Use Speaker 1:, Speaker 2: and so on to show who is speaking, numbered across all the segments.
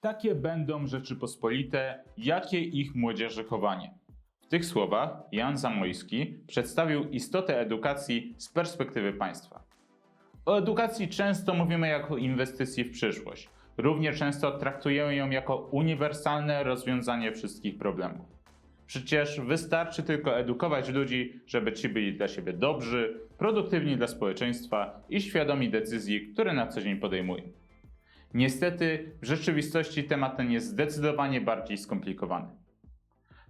Speaker 1: Takie będą Rzeczypospolite, jakie ich młodzieży chowanie. W tych słowach Jan Zamojski przedstawił istotę edukacji z perspektywy państwa. O edukacji często mówimy jako inwestycji w przyszłość. Równie często traktujemy ją jako uniwersalne rozwiązanie wszystkich problemów. Przecież wystarczy tylko edukować ludzi, żeby ci byli dla siebie dobrzy, produktywni dla społeczeństwa i świadomi decyzji, które na co dzień podejmują. Niestety, w rzeczywistości temat ten jest zdecydowanie bardziej skomplikowany.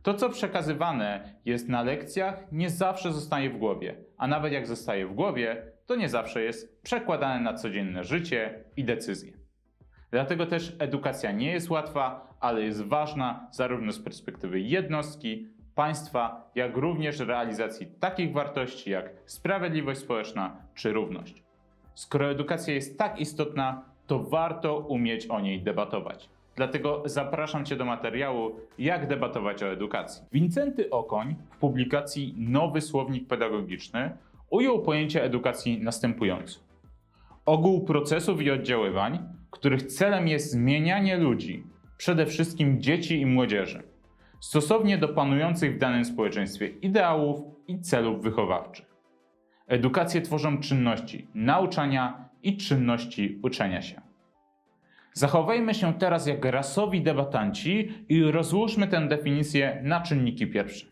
Speaker 1: To, co przekazywane jest na lekcjach, nie zawsze zostaje w głowie, a nawet jak zostaje w głowie, to nie zawsze jest przekładane na codzienne życie i decyzje. Dlatego też edukacja nie jest łatwa, ale jest ważna zarówno z perspektywy jednostki, państwa, jak również realizacji takich wartości jak sprawiedliwość społeczna czy równość. Skoro edukacja jest tak istotna, to warto umieć o niej debatować. Dlatego zapraszam Cię do materiału Jak debatować o edukacji. Wincenty Okoń w publikacji Nowy Słownik Pedagogiczny ujął pojęcie edukacji następująco. Ogół procesów i oddziaływań, których celem jest zmienianie ludzi, przede wszystkim dzieci i młodzieży, stosownie do panujących w danym społeczeństwie ideałów i celów wychowawczych. Edukację tworzą czynności nauczania i czynności uczenia się. Zachowajmy się teraz jak rasowi debatanci i rozłóżmy tę definicję na czynniki pierwsze.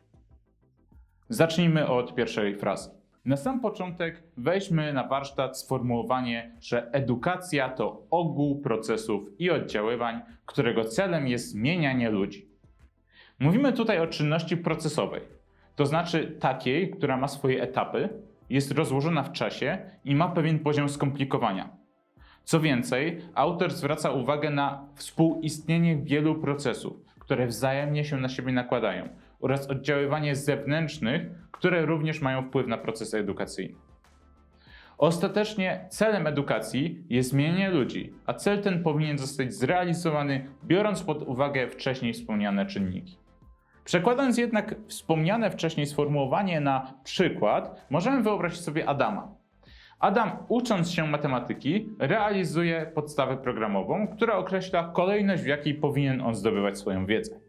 Speaker 1: Zacznijmy od pierwszej frazy. Na sam początek weźmy na warsztat sformułowanie, że edukacja to ogół procesów i oddziaływań, którego celem jest zmienianie ludzi. Mówimy tutaj o czynności procesowej, to znaczy takiej, która ma swoje etapy, jest rozłożona w czasie i ma pewien poziom skomplikowania. Co więcej, autor zwraca uwagę na współistnienie wielu procesów, które wzajemnie się na siebie nakładają, oraz oddziaływanie zewnętrznych, które również mają wpływ na proces edukacyjny. Ostatecznie celem edukacji jest zmienienie ludzi, a cel ten powinien zostać zrealizowany biorąc pod uwagę wcześniej wspomniane czynniki. Przekładając jednak wspomniane wcześniej sformułowanie na przykład, możemy wyobrazić sobie Adama. Adam, ucząc się matematyki, realizuje podstawę programową, która określa kolejność, w jakiej powinien on zdobywać swoją wiedzę.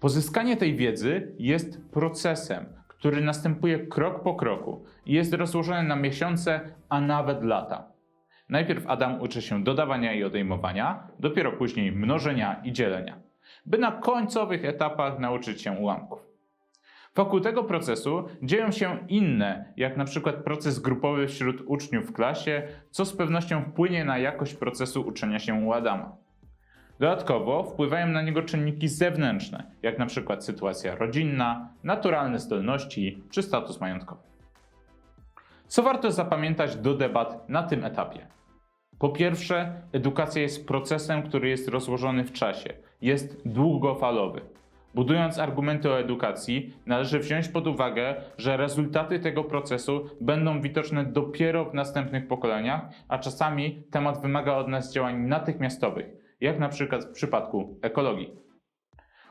Speaker 1: Pozyskanie tej wiedzy jest procesem, który następuje krok po kroku i jest rozłożony na miesiące, a nawet lata. Najpierw Adam uczy się dodawania i odejmowania, dopiero później mnożenia i dzielenia, by na końcowych etapach nauczyć się ułamków. Wokół tego procesu dzieją się inne, jak na przykład proces grupowy wśród uczniów w klasie, co z pewnością wpłynie na jakość procesu uczenia się u Adama. Dodatkowo wpływają na niego czynniki zewnętrzne, jak na przykład sytuacja rodzinna, naturalne zdolności czy status majątkowy. Co warto zapamiętać do debat na tym etapie? Po pierwsze, edukacja jest procesem, który jest rozłożony w czasie, jest długofalowy. Budując argumenty o edukacji, należy wziąć pod uwagę, że rezultaty tego procesu będą widoczne dopiero w następnych pokoleniach, a czasami temat wymaga od nas działań natychmiastowych, jak na przykład w przypadku ekologii.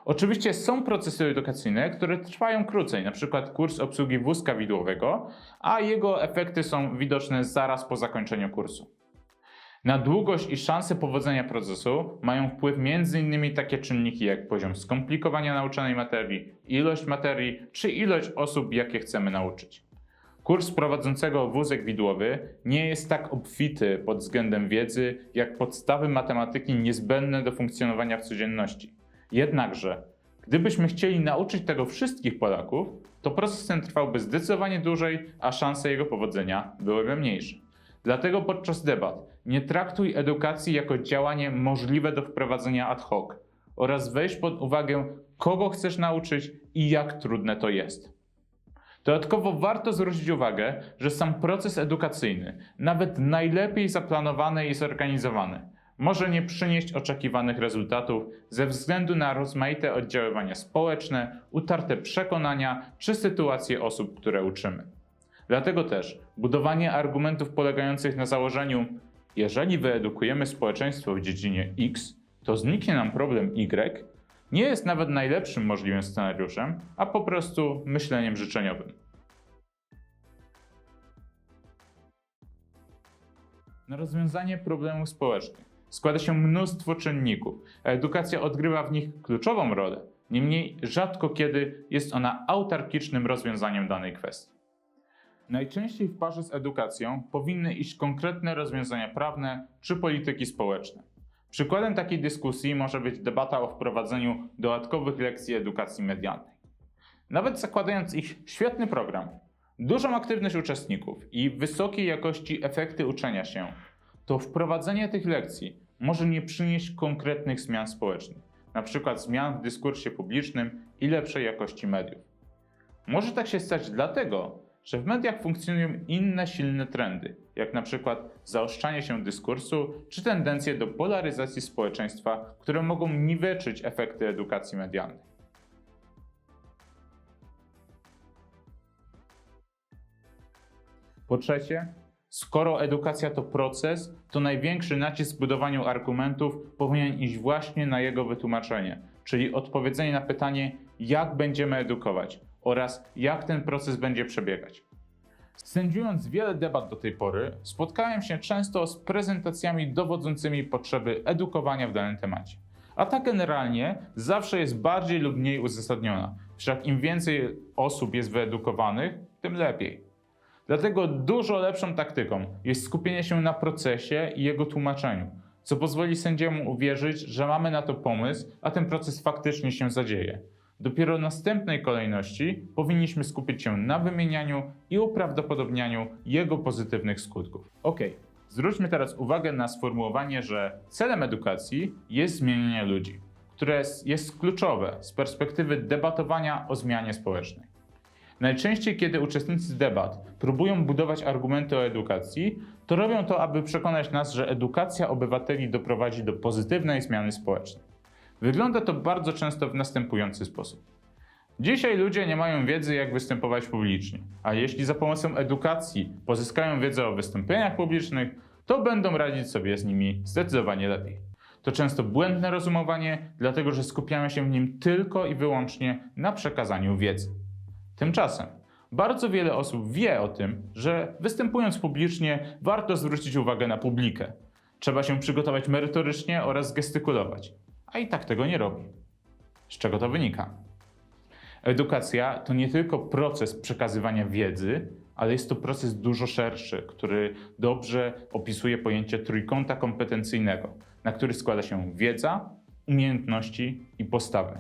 Speaker 1: Oczywiście są procesy edukacyjne, które trwają krócej, przykład kurs obsługi wózka widłowego, a jego efekty są widoczne zaraz po zakończeniu kursu. Na długość i szanse powodzenia procesu mają wpływ m.in. takie czynniki jak poziom skomplikowania nauczanej materii, ilość materii czy ilość osób, jakie chcemy nauczyć. Kurs prowadzącego wózek widłowy nie jest tak obfity pod względem wiedzy, jak podstawy matematyki niezbędne do funkcjonowania w codzienności. Jednakże, gdybyśmy chcieli nauczyć tego wszystkich Polaków, to proces ten trwałby zdecydowanie dłużej, a szanse jego powodzenia byłyby mniejsze. Dlatego podczas debat nie traktuj edukacji jako działanie możliwe do wprowadzenia ad hoc oraz weź pod uwagę, kogo chcesz nauczyć i jak trudne to jest. Dodatkowo warto zwrócić uwagę, że sam proces edukacyjny, nawet najlepiej zaplanowany i zorganizowany, może nie przynieść oczekiwanych rezultatów ze względu na rozmaite oddziaływania społeczne, utarte przekonania czy sytuacje osób, które uczymy. Dlatego też budowanie argumentów polegających na założeniu, jeżeli wyedukujemy społeczeństwo w dziedzinie X, to zniknie nam problem Y, nie jest nawet najlepszym możliwym scenariuszem, a po prostu myśleniem życzeniowym. Na rozwiązanie problemów społecznych składa się mnóstwo czynników, a edukacja odgrywa w nich kluczową rolę. Niemniej rzadko kiedy jest ona autarkicznym rozwiązaniem danej kwestii. Najczęściej w parze z edukacją powinny iść konkretne rozwiązania prawne czy polityki społeczne. Przykładem takiej dyskusji może być debata o wprowadzeniu dodatkowych lekcji edukacji medialnej. Nawet zakładając ich świetny program, dużą aktywność uczestników i wysokiej jakości efekty uczenia się, to wprowadzenie tych lekcji może nie przynieść konkretnych zmian społecznych, np. zmian w dyskursie publicznym i lepszej jakości mediów. Może tak się stać dlatego, że w mediach funkcjonują inne silne trendy, jak na przykład zaostrzanie się dyskursu czy tendencje do polaryzacji społeczeństwa, które mogą niweczyć efekty edukacji medialnej. Po trzecie, skoro edukacja to proces, to największy nacisk w budowaniu argumentów powinien iść właśnie na jego wytłumaczenie, czyli odpowiedzenie na pytanie, jak będziemy edukować oraz jak ten proces będzie przebiegać. Sędziując wiele debat do tej pory, spotkałem się często z prezentacjami dowodzącymi potrzeby edukowania w danym temacie. A ta generalnie zawsze jest bardziej lub mniej uzasadniona, wszak im więcej osób jest wyedukowanych, tym lepiej. Dlatego dużo lepszą taktyką jest skupienie się na procesie i jego tłumaczeniu, co pozwoli sędziemu uwierzyć, że mamy na to pomysł, a ten proces faktycznie się zadzieje. Dopiero w następnej kolejności powinniśmy skupić się na wymienianiu i uprawdopodobnianiu jego pozytywnych skutków. Ok, zwróćmy teraz uwagę na sformułowanie, że celem edukacji jest zmienianie ludzi, które jest kluczowe z perspektywy debatowania o zmianie społecznej. Najczęściej, kiedy uczestnicy debat próbują budować argumenty o edukacji, to robią to, aby przekonać nas, że edukacja obywateli doprowadzi do pozytywnej zmiany społecznej. Wygląda to bardzo często w następujący sposób. Dzisiaj ludzie nie mają wiedzy, jak występować publicznie, a jeśli za pomocą edukacji pozyskają wiedzę o wystąpieniach publicznych, to będą radzić sobie z nimi zdecydowanie lepiej. To często błędne rozumowanie, dlatego że skupiamy się w nim tylko i wyłącznie na przekazaniu wiedzy. Tymczasem bardzo wiele osób wie o tym, że występując publicznie warto zwrócić uwagę na publikę. Trzeba się przygotować merytorycznie oraz gestykulować, a i tak tego nie robi. Z czego to wynika? Edukacja to nie tylko proces przekazywania wiedzy, ale jest to proces dużo szerszy, który dobrze opisuje pojęcie trójkąta kompetencyjnego, na który składa się wiedza, umiejętności i postawy.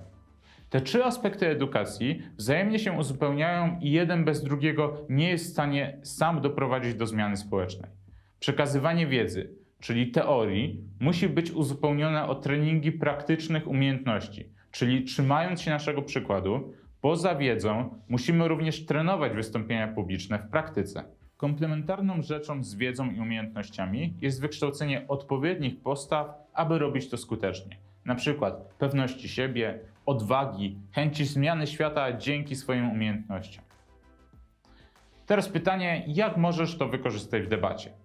Speaker 1: Te trzy aspekty edukacji wzajemnie się uzupełniają i jeden bez drugiego nie jest w stanie sam doprowadzić do zmiany społecznej. Przekazywanie wiedzy, czyli teorii, musi być uzupełnione o treningi praktycznych umiejętności, czyli trzymając się naszego przykładu, poza wiedzą musimy również trenować wystąpienia publiczne w praktyce. Komplementarną rzeczą z wiedzą i umiejętnościami jest wykształcenie odpowiednich postaw, aby robić to skutecznie. Na przykład pewności siebie, odwagi, chęci zmiany świata dzięki swoim umiejętnościom. Teraz pytanie, jak możesz to wykorzystać w debacie?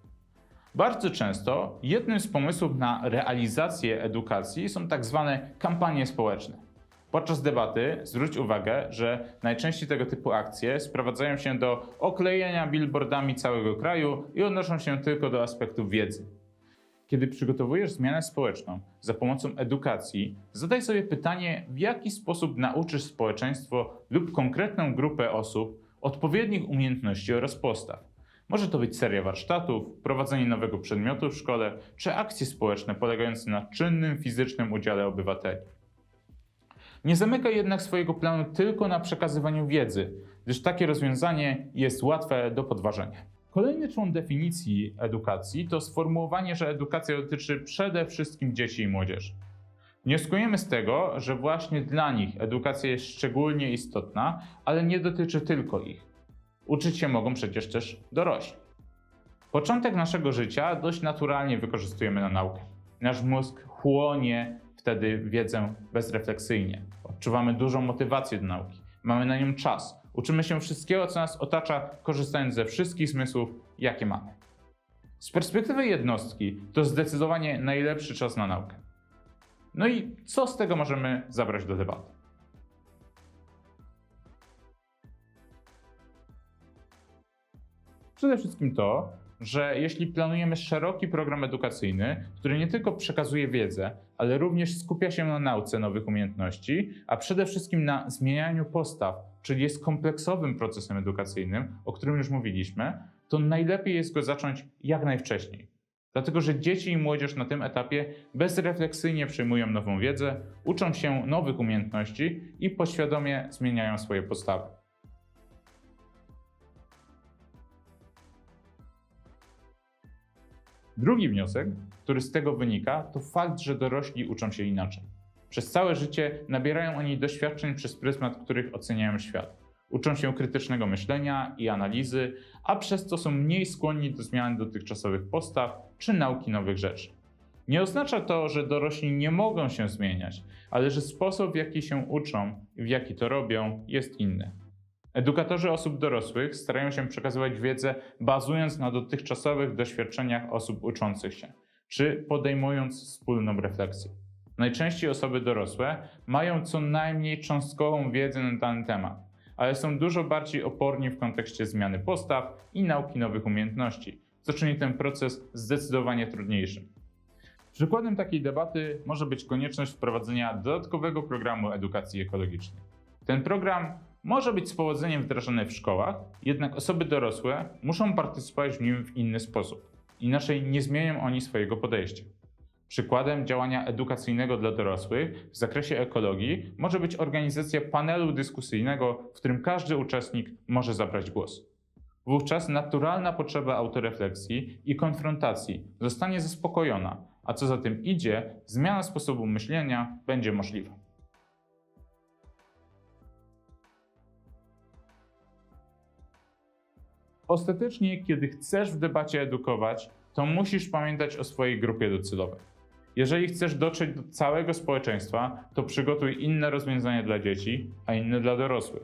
Speaker 1: Bardzo często jednym z pomysłów na realizację edukacji są tak zwane kampanie społeczne. Podczas debaty zwróć uwagę, że najczęściej tego typu akcje sprowadzają się do oklejenia billboardami całego kraju i odnoszą się tylko do aspektów wiedzy. Kiedy przygotowujesz zmianę społeczną za pomocą edukacji, zadaj sobie pytanie, w jaki sposób nauczysz społeczeństwo lub konkretną grupę osób odpowiednich umiejętności oraz postaw. Może to być seria warsztatów, prowadzenie nowego przedmiotu w szkole, czy akcje społeczne polegające na czynnym fizycznym udziale obywateli. Nie zamykaj jednak swojego planu tylko na przekazywaniu wiedzy, gdyż takie rozwiązanie jest łatwe do podważenia. Kolejny człon definicji edukacji to sformułowanie, że edukacja dotyczy przede wszystkim dzieci i młodzieży. Wnioskujemy z tego, że właśnie dla nich edukacja jest szczególnie istotna, ale nie dotyczy tylko ich. Uczyć się mogą przecież też dorośli. Początek naszego życia dość naturalnie wykorzystujemy na naukę. Nasz mózg chłonie wtedy wiedzę bezrefleksyjnie. Odczuwamy dużą motywację do nauki. Mamy na nią czas. Uczymy się wszystkiego, co nas otacza, korzystając ze wszystkich zmysłów, jakie mamy. Z perspektywy jednostki to zdecydowanie najlepszy czas na naukę. No i co z tego możemy zabrać do debaty? Przede wszystkim to, że jeśli planujemy szeroki program edukacyjny, który nie tylko przekazuje wiedzę, ale również skupia się na nauce nowych umiejętności, a przede wszystkim na zmienianiu postaw, czyli jest kompleksowym procesem edukacyjnym, o którym już mówiliśmy, to najlepiej jest go zacząć jak najwcześniej. Dlatego, że dzieci i młodzież na tym etapie bezrefleksyjnie przyjmują nową wiedzę, uczą się nowych umiejętności i poświadomie zmieniają swoje postawy. Drugi wniosek, który z tego wynika, to fakt, że dorośli uczą się inaczej. Przez całe życie nabierają oni doświadczeń przez pryzmat, których oceniają świat. Uczą się krytycznego myślenia i analizy, a przez to są mniej skłonni do zmian dotychczasowych postaw czy nauki nowych rzeczy. Nie oznacza to, że dorośli nie mogą się zmieniać, ale że sposób, w jaki się uczą i w jaki to robią, jest inny. Edukatorzy osób dorosłych starają się przekazywać wiedzę bazując na dotychczasowych doświadczeniach osób uczących się, czy podejmując wspólną refleksję. Najczęściej osoby dorosłe mają co najmniej cząstkową wiedzę na dany temat, ale są dużo bardziej oporni w kontekście zmiany postaw i nauki nowych umiejętności, co czyni ten proces zdecydowanie trudniejszym. Przykładem takiej debaty może być konieczność wprowadzenia dodatkowego programu edukacji ekologicznej. Ten program może być z powodzeniem wdrażany w szkołach, jednak osoby dorosłe muszą partycypować w nim w inny sposób. Inaczej nie zmienią oni swojego podejścia. Przykładem działania edukacyjnego dla dorosłych w zakresie ekologii może być organizacja panelu dyskusyjnego, w którym każdy uczestnik może zabrać głos. Wówczas naturalna potrzeba autorefleksji i konfrontacji zostanie zaspokojona, a co za tym idzie, zmiana sposobu myślenia będzie możliwa. Ostatecznie, kiedy chcesz w debacie edukować, to musisz pamiętać o swojej grupie docelowej. Jeżeli chcesz dotrzeć do całego społeczeństwa, to przygotuj inne rozwiązania dla dzieci, a inne dla dorosłych.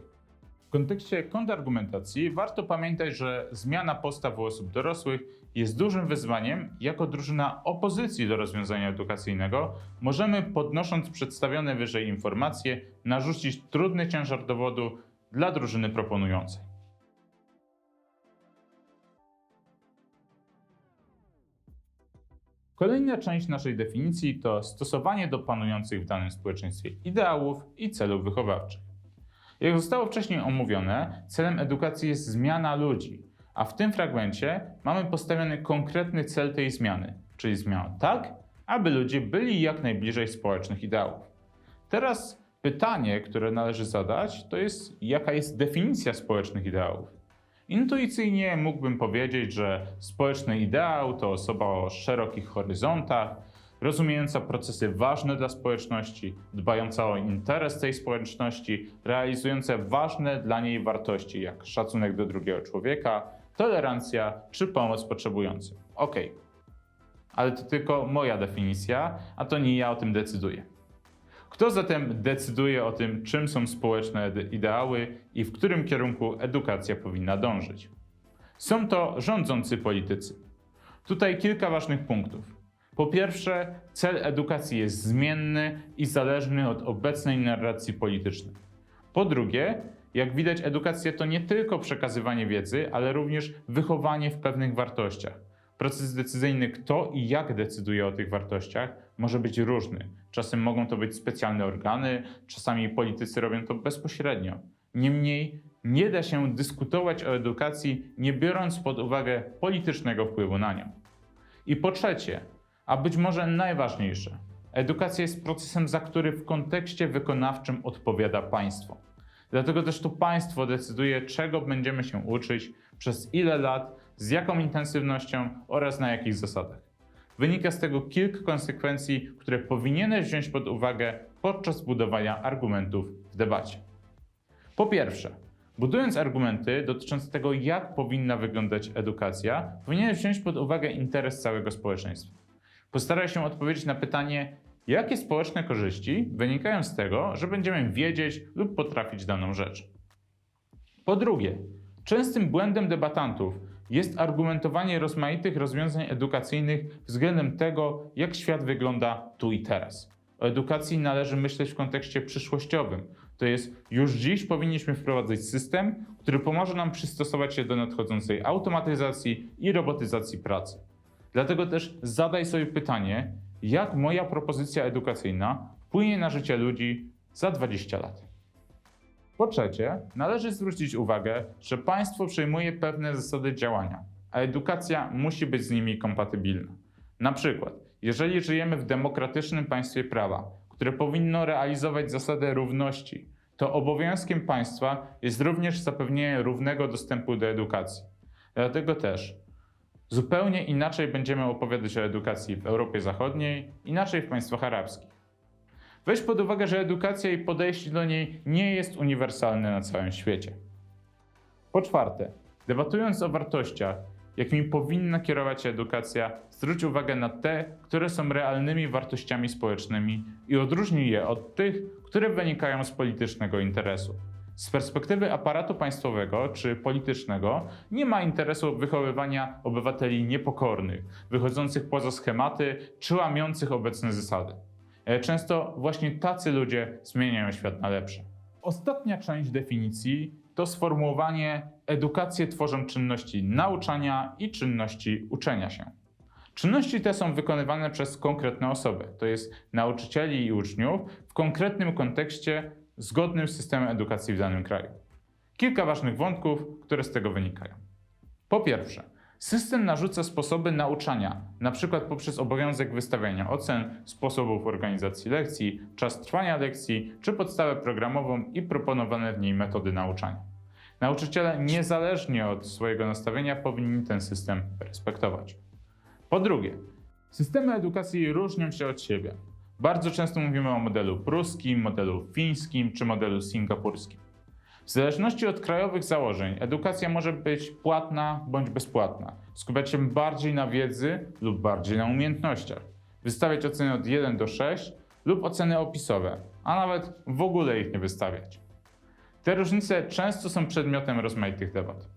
Speaker 1: W kontekście kontrargumentacji warto pamiętać, że zmiana postaw u osób dorosłych jest dużym wyzwaniem. Jako drużyna opozycji do rozwiązania edukacyjnego możemy, podnosząc przedstawione wyżej informacje, narzucić trudny ciężar dowodu dla drużyny proponującej. Kolejna część naszej definicji to stosowanie do panujących w danym społeczeństwie ideałów i celów wychowawczych. Jak zostało wcześniej omówione, celem edukacji jest zmiana ludzi, a w tym fragmencie mamy postawiony konkretny cel tej zmiany, czyli zmiana tak, aby ludzie byli jak najbliżej społecznych ideałów. Teraz pytanie, które należy zadać, to jest jaka jest definicja społecznych ideałów. Intuicyjnie mógłbym powiedzieć, że społeczny ideał to osoba o szerokich horyzontach, rozumiejąca procesy ważne dla społeczności, dbająca o interes tej społeczności, realizująca ważne dla niej wartości, jak szacunek do drugiego człowieka, tolerancja czy pomoc potrzebującym. Ok, ale to tylko moja definicja, a to nie ja o tym decyduję. Kto zatem decyduje o tym, czym są społeczne ideały i w którym kierunku edukacja powinna dążyć? Są to rządzący politycy. Tutaj kilka ważnych punktów. Po pierwsze, cel edukacji jest zmienny i zależny od obecnej narracji politycznej. Po drugie, jak widać, edukacja to nie tylko przekazywanie wiedzy, ale również wychowanie w pewnych wartościach. Proces decyzyjny, kto i jak decyduje o tych wartościach, może być różny. Czasem mogą to być specjalne organy, czasami politycy robią to bezpośrednio. Niemniej nie da się dyskutować o edukacji, nie biorąc pod uwagę politycznego wpływu na nią. I po trzecie, a być może najważniejsze, edukacja jest procesem, za który w kontekście wykonawczym odpowiada państwo. Dlatego też to państwo decyduje, czego będziemy się uczyć, przez ile lat, z jaką intensywnością oraz na jakich zasadach. Wynika z tego kilka konsekwencji, które powinieneś wziąć pod uwagę podczas budowania argumentów w debacie. Po pierwsze, budując argumenty dotyczące tego, jak powinna wyglądać edukacja, powinieneś wziąć pod uwagę interes całego społeczeństwa. Postaraj się odpowiedzieć na pytanie, jakie społeczne korzyści wynikają z tego, że będziemy wiedzieć lub potrafić daną rzecz. Po drugie, częstym błędem debatantów jest argumentowanie rozmaitych rozwiązań edukacyjnych względem tego, jak świat wygląda tu i teraz. O edukacji należy myśleć w kontekście przyszłościowym, To jest, już dziś powinniśmy wprowadzać system, który pomoże nam przystosować się do nadchodzącej automatyzacji i robotyzacji pracy. Dlatego też zadaj sobie pytanie, jak moja propozycja edukacyjna wpłynie na życie ludzi za 20 lat. Po trzecie, należy zwrócić uwagę, że państwo przyjmuje pewne zasady działania, a edukacja musi być z nimi kompatybilna. Na przykład, jeżeli żyjemy w demokratycznym państwie prawa, które powinno realizować zasadę równości, to obowiązkiem państwa jest również zapewnienie równego dostępu do edukacji. Dlatego też zupełnie inaczej będziemy opowiadać o edukacji w Europie Zachodniej, inaczej w państwach arabskich. Weź pod uwagę, że edukacja i podejście do niej nie jest uniwersalne na całym świecie. Po czwarte, debatując o wartościach, jakimi powinna kierować się edukacja, zwróć uwagę na te, które są realnymi wartościami społecznymi i odróżnij je od tych, które wynikają z politycznego interesu. Z perspektywy aparatu państwowego czy politycznego nie ma interesu wychowywania obywateli niepokornych, wychodzących poza schematy czy łamiących obecne zasady. E, Często właśnie tacy ludzie zmieniają świat na lepsze. Ostatnia część definicji to sformułowanie edukację tworzą czynności nauczania i czynności uczenia się. Czynności te są wykonywane przez konkretne osoby, to jest nauczycieli i uczniów w konkretnym kontekście zgodnym z systemem edukacji w danym kraju. Kilka ważnych wątków, które z tego wynikają. Po pierwsze, system narzuca sposoby nauczania, np. poprzez obowiązek wystawiania ocen, sposobów organizacji lekcji, czas trwania lekcji czy podstawę programową i proponowane w niej metody nauczania. Nauczyciele niezależnie od swojego nastawienia powinni ten system respektować. Po drugie, systemy edukacji różnią się od siebie. Bardzo często mówimy o modelu pruskim, modelu fińskim czy modelu singapurskim. W zależności od krajowych założeń, edukacja może być płatna bądź bezpłatna, skupiać się bardziej na wiedzy lub bardziej na umiejętnościach, wystawiać oceny od 1 do 6 lub oceny opisowe, a nawet w ogóle ich nie wystawiać. Te różnice często są przedmiotem rozmaitych debat.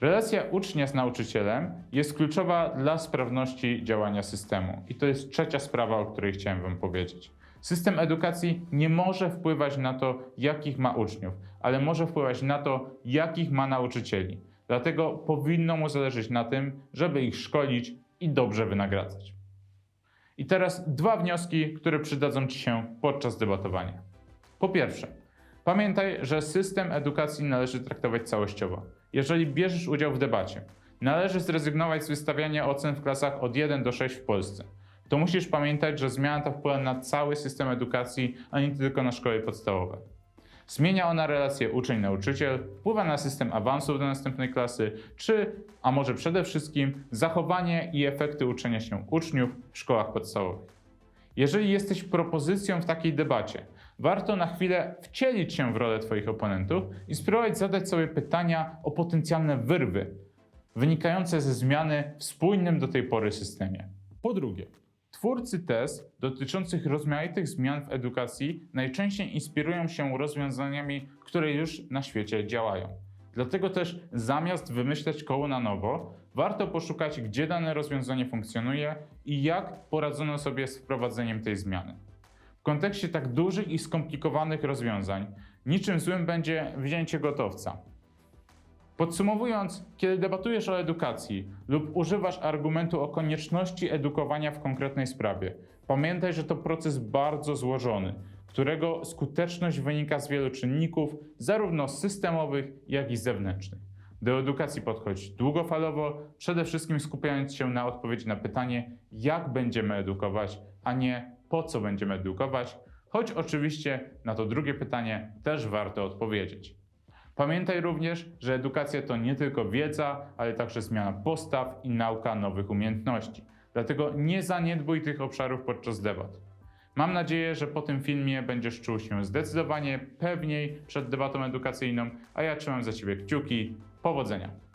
Speaker 1: Relacja ucznia z nauczycielem jest kluczowa dla sprawności działania systemu. I to jest trzecia sprawa, o której chciałem Wam powiedzieć. System edukacji nie może wpływać na to, jakich ma uczniów, ale może wpływać na to, jakich ma nauczycieli. Dlatego powinno mu zależeć na tym, żeby ich szkolić i dobrze wynagradzać. I teraz dwa wnioski, które przydadzą Ci się podczas debatowania. Po pierwsze, pamiętaj, że system edukacji należy traktować całościowo. Jeżeli bierzesz udział w debacie, należy zrezygnować z wystawiania ocen w klasach od 1 do 6 w Polsce. To musisz pamiętać, że zmiana ta wpływa na cały system edukacji, a nie tylko na szkoły podstawowe. Zmienia ona relację uczeń-nauczyciel, wpływa na system awansów do następnej klasy, czy, a może przede wszystkim, zachowanie i efekty uczenia się uczniów w szkołach podstawowych. Jeżeli jesteś propozycją w takiej debacie, warto na chwilę wcielić się w rolę Twoich oponentów i spróbować zadać sobie pytania o potencjalne wyrwy wynikające ze zmiany w spójnym do tej pory systemie. Po drugie, twórcy tez dotyczących rozmaitych zmian w edukacji najczęściej inspirują się rozwiązaniami, które już na świecie działają. Dlatego też zamiast wymyślać koło na nowo, warto poszukać, gdzie dane rozwiązanie funkcjonuje i jak poradzono sobie z wprowadzeniem tej zmiany. W kontekście tak dużych i skomplikowanych rozwiązań, niczym złym będzie wzięcie gotowca. Podsumowując, kiedy debatujesz o edukacji lub używasz argumentu o konieczności edukowania w konkretnej sprawie, pamiętaj, że to proces bardzo złożony, którego skuteczność wynika z wielu czynników, zarówno systemowych, jak i zewnętrznych. Do edukacji podchodź długofalowo, przede wszystkim skupiając się na odpowiedzi na pytanie, jak będziemy edukować, a nie po co będziemy edukować, choć oczywiście na to drugie pytanie też warto odpowiedzieć. Pamiętaj również, że edukacja to nie tylko wiedza, ale także zmiana postaw i nauka nowych umiejętności. Dlatego nie zaniedbuj tych obszarów podczas debat. Mam nadzieję, że po tym filmie będziesz czuł się zdecydowanie pewniej przed debatą edukacyjną, a ja trzymam za Ciebie kciuki. Powodzenia!